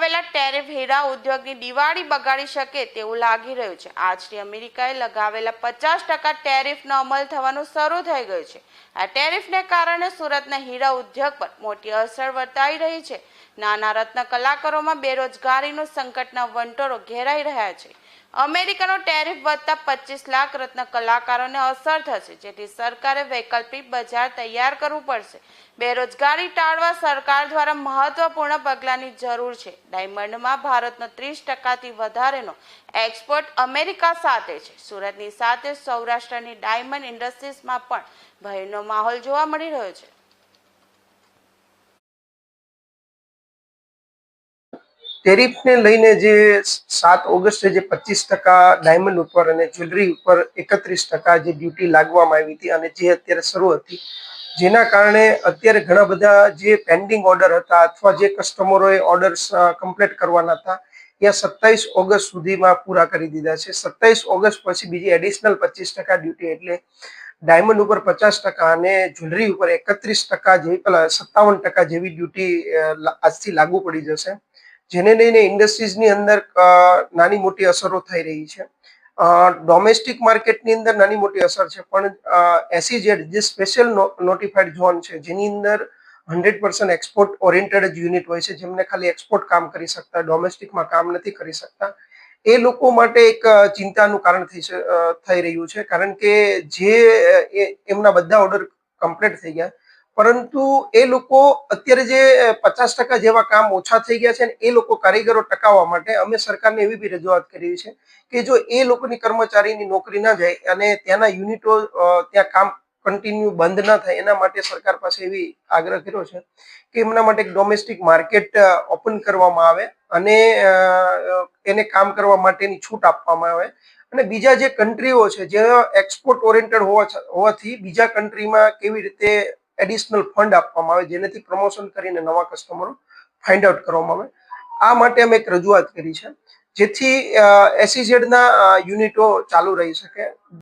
America tariff હીરા ઉદ્યોગની દિવાળી બગાડી શકે તેવું લાગી રહ્યું છે. આજથી અમેરિકાએ લગાવેલા પચાસ ટકા ટેરિફનો અમલ થવાનું શરૂ થઈ ગયું છે. આ ટેરિફને કારણે સુરતના હીરા ઉદ્યોગ પર મોટી અસર વર્તાઈ રહી છે. નાના રત્ન કલાકારોમાં બેરોજગારીનું સંકટના વંટોળો ઘેરાઈ રહ્યા છે. અમેરિકાનો ટેરિફ વધતા પચીસ લાખ રત્ન કલાકારોને અસર થશે, જેથી સરકારે વૈકલ્પિક બજાર તૈયાર કરવું પડશે. બેરોજગારી ટાળવા સરકાર દ્વારા મહત્વપૂર્ણ પગલાંની જરૂર છે. ડાયમંડમાં ભારતનો ત્રીસ ટકાથી વધારેનો એક્સપોર્ટ અમેરિકા સાથે છે. સુરતની સાથે સૌરાષ્ટ્રની ડાયમંડ ઇન્ડસ્ટ્રીઝમાં પણ ભયનો માહોલ જોવા મળી રહ્યો છે. ટેરિફને લઈને જે સાત ઓગસ્ટે જે પચીસ ટકા ડાયમંડ ઉપર અને જ્વેલરી ઉપર એકત્રીસ ટકા જે ડ્યુટી લાગવામાં આવી હતી અને જે અત્યારે શરૂ હતી, જેના કારણે અત્યારે ઘણા બધા જે પેન્ડિંગ ઓર્ડર હતા અથવા જે કસ્ટમરોએ ઓર્ડર્સ કમ્પ્લીટ કરવાના હતા, એ સત્તાવીસ ઓગસ્ટ સુધીમાં પૂરા કરી દીધા છે. સત્તાવીસ ઓગસ્ટ પછી બીજી એડિશનલ પચીસ ટકા ડ્યુટી એટલે ડાયમંડ ઉપર પચાસ ટકા અને જ્વેલરી ઉપર એકત્રીસ ટકા જેવી, પેલા સત્તાવન ટકા જેવી ડ્યુટી આજથી લાગુ પડી જશે. જેને લઈને ઇન્ડસ્ટ્રીઝની અંદર નાની મોટી અસરો થઈ રહી છે. ડોમેસ્ટિક માર્કેટની અંદર નાની મોટી અસર છે, પણ એસીઝેડ જે સ્પેશિયલ નોટિફાઈડ ઝોન છે, જેની અંદર હંડ્રેડ પર્સન્ટ એક્સપોર્ટ ઓરિએન્ટેડ જ યુનિટ હોય છે, જેમને ખાલી એક્સપોર્ટ કામ કરી શકતા, ડોમેસ્ટિકમાં કામ નથી કરી શકતા. એ લોકો માટે એક ચિંતાનું કારણ થઈ થઈ રહ્યું છે, કારણ કે જે એમના બધા ઓર્ડર કમ્પ્લીટ થઈ ગયા. પરંતુ એ લોકો અત્યારે જે પચાસ ટકા જેવા કામ ઓછા થઈ ગયા છે ને એ લોકો કારીગરો ટકાવવા માટે અમે સરકારને એવી બી રજૂઆત કરી છે કે જો એ લોકોની કર્મચારીની નોકરી ના જાય અને ત્યાંના યુનિટો ત્યાં કામ કન્ટિન્યુ બંધ ના થાય, એના માટે સરકાર પાસે એવી આગ્રહ કર્યો છે કે એમના માટે એક ડોમેસ્ટિક માર્કેટ ઓપન કરવામાં આવે અને એને કામ કરવા માટેની છૂટ આપવામાં આવે. અને બીજા જે કન્ટ્રીઓ છે, જે એક્સપોર્ટ ઓરિએન્ટેડ હોવા હોવાથી બીજા કન્ટ્રીમાં કેવી રીતે એડિશનલ ફંડ આપવામાં આવે, જેનાથી પ્રમોશન કરીને નવા કસ્ટમરો ફાઇન્ડ આઉટ કરવામાં આવે. આ માટે અમે એક રજૂઆત કરી છે, જેથી એસીઝેડના યુનિટો ચાલુ રહી શકે.